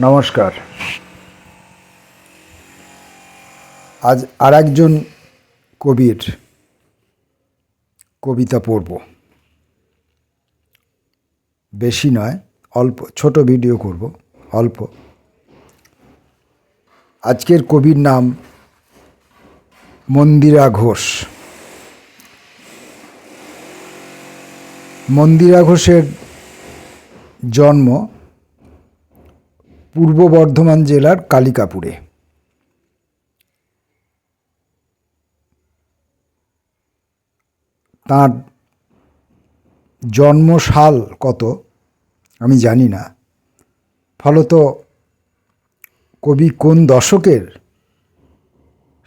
নমস্কার। আজ আর একজন কবির কবিতা পড়ব। বেশি নয়, অল্প, ছোট ভিডিও করব, অল্প। আজকের কবির নাম মন্দিরা ঘোষ। মন্দিরা ঘোষের জন্ম পূর্ব বর্ধমান জেলার কালিকাপুরে। তার জন্মসাল কত? আমি জানি না। ফলত কবি কোন দশকের?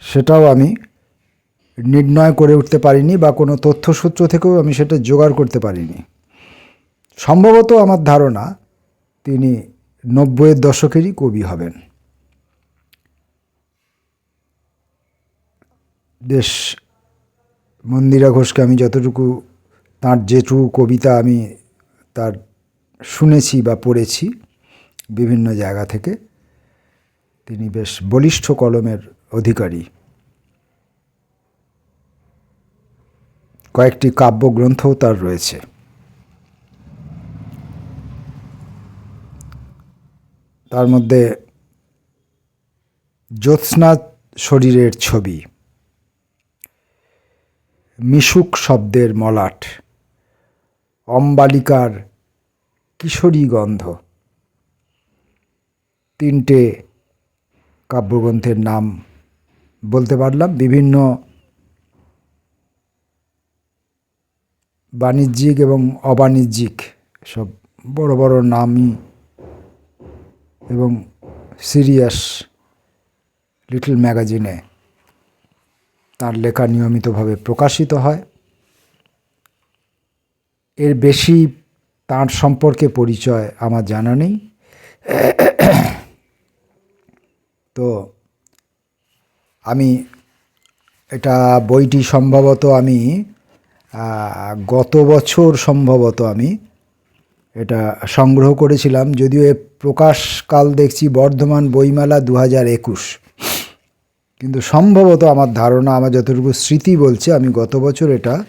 সেটাও আমি নির্ণয় করে উঠতে পারিনি বা কোনো তথ্যসূত্র থেকেও আমি সেটা জোগাড় করতে পারিনি। সম্ভবত আমার ধারণা তিনি নব্বইয়ের দশকেরই কবি হবেন। বেশ, মন্দিরা ঘোষকে আমি যতটুকু, তার যেটুকু কবিতা আমি তার শুনেছি বা পড়েছি বিভিন্ন জায়গা থেকে, তিনি বেশ বলিষ্ঠ কলমের অধিকারী। কয়েকটি কাব্যগ্রন্থও তার রয়েছে। তার মধ্যে জ্যোৎস্না শরীরের ছবি, মিশুক শব্দের মলাট, অম্বালিকার কিশোরী গন্ধ, তিনটে কাব্যগ্রন্থের নাম বলতে পারলাম। বিভিন্ন বাণিজ্যিক এবং অবাণিজ্যিক সব বড় বড় নামই এবং সিরিয়াস লিটল ম্যাগাজিনে তার লেখা নিয়মিতভাবে প্রকাশিত হয়। এর বেশি তার সম্পর্কে পরিচয় আমার জানা নেই। তো আমি এটা বইটি সম্ভবত আমি গত বছর সম্ভবত আমি এটা সংগ্রহ করেছিলাম, যদিও এ প্রকাশকাল দেখছি বর্ধমান বইমেলা দু হাজার একুশ। কিন্তু সম্ভবত আমার ধারণা, আমার যতটুকু স্মৃতি বলছে, আমি গত বছর এটা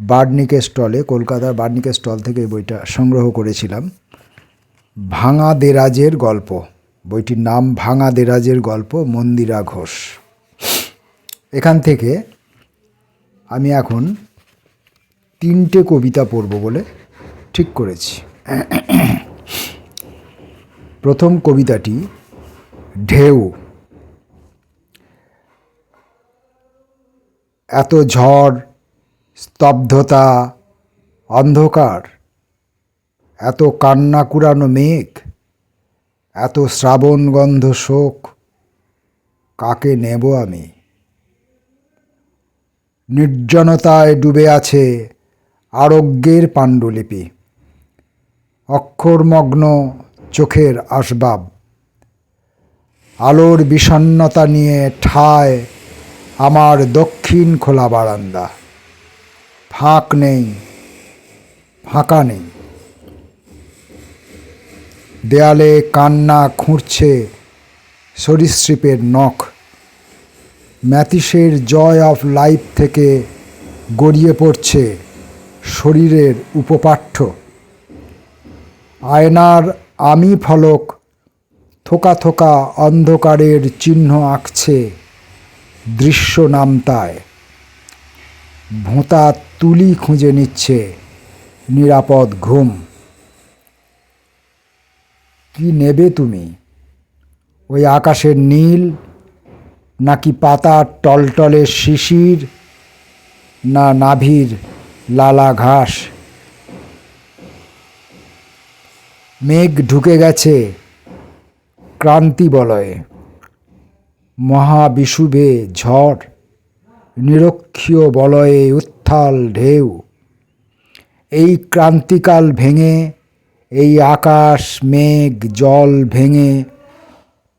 বার্নিকের স্টলে, কলকাতার বার্নিকের স্টল থেকে এই বইটা সংগ্রহ করেছিলাম। ভাঙা দেরাজের গল্প, বইটির নাম ভাঙা দেরাজের গল্প, মন্দিরা ঘোষ। এখান থেকে আমি এখন তিনটে কবিতা পড়ব বলে ঠিক করেছি। প্রথম কবিতাটি ঢেউ। এত ঝড়, স্তব্ধতা, অন্ধকার, এত কান্না কুড়ানো মেঘ, এত শ্রাবণ গন্ধ শোক, কাকে নেব আমি? নির্জনতায় ডুবে আছে আরোগ্যের পাণ্ডুলিপি। অক্ষরমগ্ন চোখের আসবাব। আলোর বিষণ্নতা নিয়ে ঠায় আমার দক্ষিণ খোলা বারান্দা। ফাঁক নেই, ফাঁকা নেই। দেয়ালে কান্না খুঁড়ছে সরীসৃপের নখ। ম্যাথিসের জয় অফ লাইফ থেকে গড়িয়ে পড়ছে শরীরের উপপাঠ্য। আয়নার আমি ফলক, থোকা থোকা অন্ধকারের চিহ্ন আঁকছে দৃশ্য নামতায়। ভোঁতা তুলি খুঁজে নিচ্ছে নিরাপদ ঘুম। কি নেবে তুমি? ওই আকাশের নীল, নাকি পাতার টলটলে শিশির, না নাভির লালা ঘাস? মেঘ ঢুকে গেছে ক্রান্তি বলয়ে মহাবিষুবে ঝড়, নিরক্ষীয় বলয়ে উত্থাল ঢেউ। এই ক্রান্তিকাল ভেঙে, এই আকাশ, মেঘ, জল ভেঙে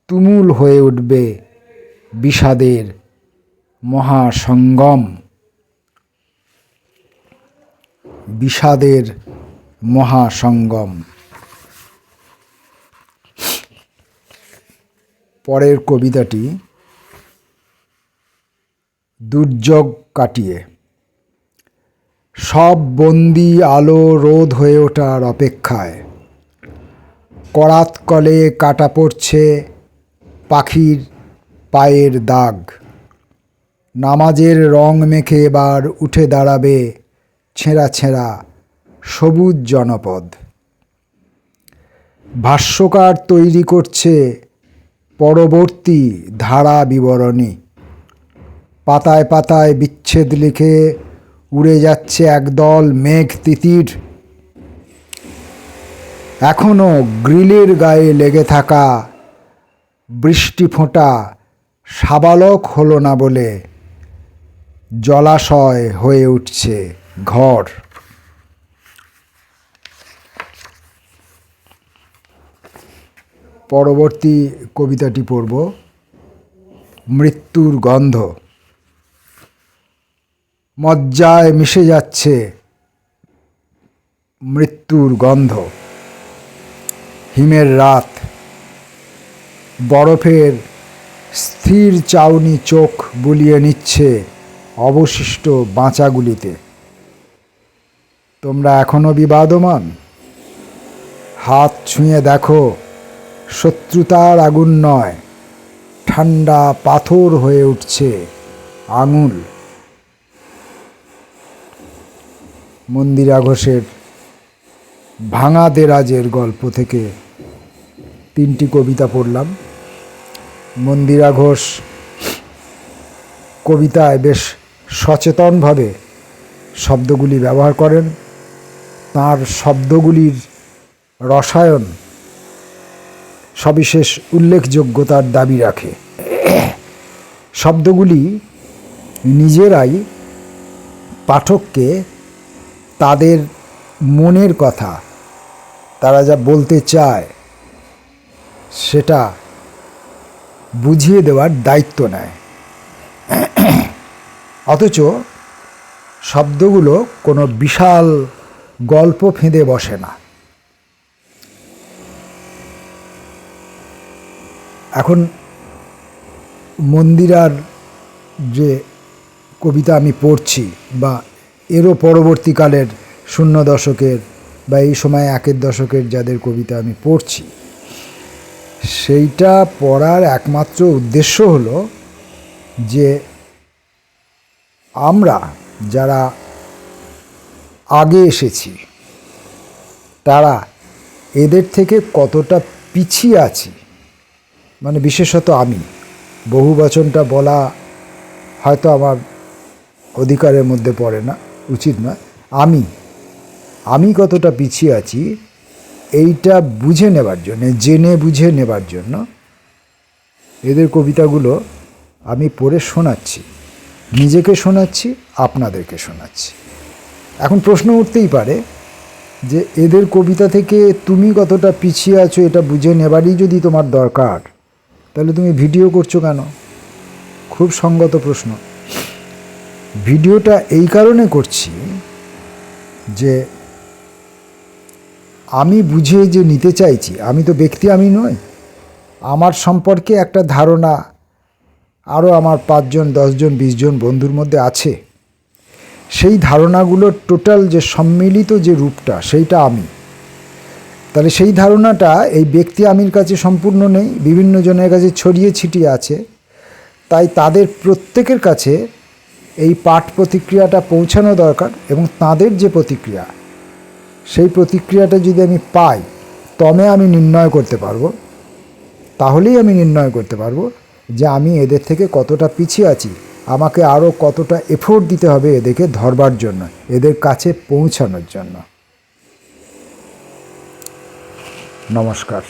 তুমুল হয়ে উঠবে বিষাদের মহাসঙ্গম। বিষাদের মহাসঙ্গম। পরের কবিতাটি দুর্যোগ কাটিয়ে। সব বন্দি আলো রোধ হয়ে ওঠার অপেক্ষায়। করাত কলে কাটা পড়ছে পাখির পায়ের দাগ। নামাজের রং মেখে এবার উঠে দাঁড়াবে ছেঁড়া ছেঁড়া সবুজ জনপদ। ভাষ্যকার তৈরি করছে পরবর্তী ধারা বিবরণী। পাতায় পাতায় বিচ্ছেদ লিখে উড়ে যাচ্ছে একদল মেঘ তিতির। এখনও গ্রিলের গায়ে লেগে থাকা বৃষ্টি ফোঁটা সাবালক হলো না বলে জলাশয় হয়ে উঠছে ঘর। পরবর্তী কবিতাটি পড়ব, মৃত্যুর গন্ধ। মজ্জায় মিশে যাচ্ছে মৃত্যুর গন্ধ। হিমের রাত, বরফের স্থির চাউনি চোখ বুলিয়ে নিচ্ছে অবশিষ্ট বাঁচাগুলিতে। তোমরা এখনও বিবাদমান? হাত ছুঁয়ে দেখো শত্রুতার আগুন নয়, ঠান্ডা পাথর হয়ে উঠছে আঙুল। মন্দিরা ঘোষের ভাঙা দেরাজের গল্প থেকে তিনটি কবিতা পড়লাম। মন্দিরা ঘোষ কবিতায় বেশ সচেতনভাবে শব্দগুলি ব্যবহার করেন। তার শব্দগুলির রসায়ন সবিশেষ উল্লেখযোগ্যতার দাবি রাখে। শব্দগুলি নিজেরাই পাঠককে তাদের মনের কথা, তারা যা বলতে চায়, সেটা বুঝিয়ে দেওয়ার দায়িত্ব নেয়। অথচ শব্দগুলো কোনো বিশাল গল্প ফেঁদে বসে না। এখন মন্দিরার যে কবিতা আমি পড়ছি বা এরও পরবর্তীকালের শূন্য দশকের বা এই সময় একের দশকের যাদের কবিতা আমি পড়ছি, সেইটা পড়ার একমাত্র উদ্দেশ্য হলো যে আমরা যারা আগে এসেছি, তারা এদের থেকে কতটা পিছিয়ে আছি মানে বিশেষত আমি। বহু বচনটা বলা হয়তো আমার অধিকারের মধ্যে পড়ে না, উচিত নয়। আমি আমি কতটা পিছিয়ে আছি, এইটা বুঝে নেবার জন্য, জেনে বুঝে নেবার জন্য এদের কবিতাগুলো আমি পড়ে শোনাচ্ছি। নিজেকে শোনাচ্ছি, আপনাদেরকে শোনাচ্ছি। এখন প্রশ্ন উঠতেই পারে যে এদের কবিতা থেকে তুমি কতটা পিছিয়ে আছো, এটা বুঝে নেবারই যদি তোমার দরকার। তাহলে তুমি ভিডিও করছ কেন? খুব সঙ্গত প্রশ্ন। ভিডিওটা এই কারণে করছি যে আমি বুঝে যে নিতে চাইছি, আমি তো ব্যক্তি, আমি নই। আমার সম্পর্কে একটা ধারণা আরও আমার পাঁচজন, দশজন, বিশজন বন্ধুর মধ্যে আছে। সেই ধারণাগুলোর টোটাল যে সম্মিলিত যে রূপটা, সেইটা আমি। তাহলে সেই ধারণাটা এই ব্যক্তি আমির কাছে সম্পূর্ণ নেই, বিভিন্ন জনের কাছে ছড়িয়ে ছিটিয়ে আছে। তাই তাদের প্রত্যেকের কাছে এই পাঠ প্রতিক্রিয়াটা পৌঁছানো দরকার এবং তাদের যে প্রতিক্রিয়া, সেই প্রতিক্রিয়াটা যদি আমি পাই, তবে আমি নির্ণয় করতে পারব। তাহলেই আমি নির্ণয় করতে পারব যে আমি এদের থেকে কতটা পিছিয়ে আছি। আমাকে আরও কতটা এফোর্ট দিতে হবে এদেরকে ধরবার জন্য, এদের কাছে পৌঁছানোর জন্য। নমস্কার।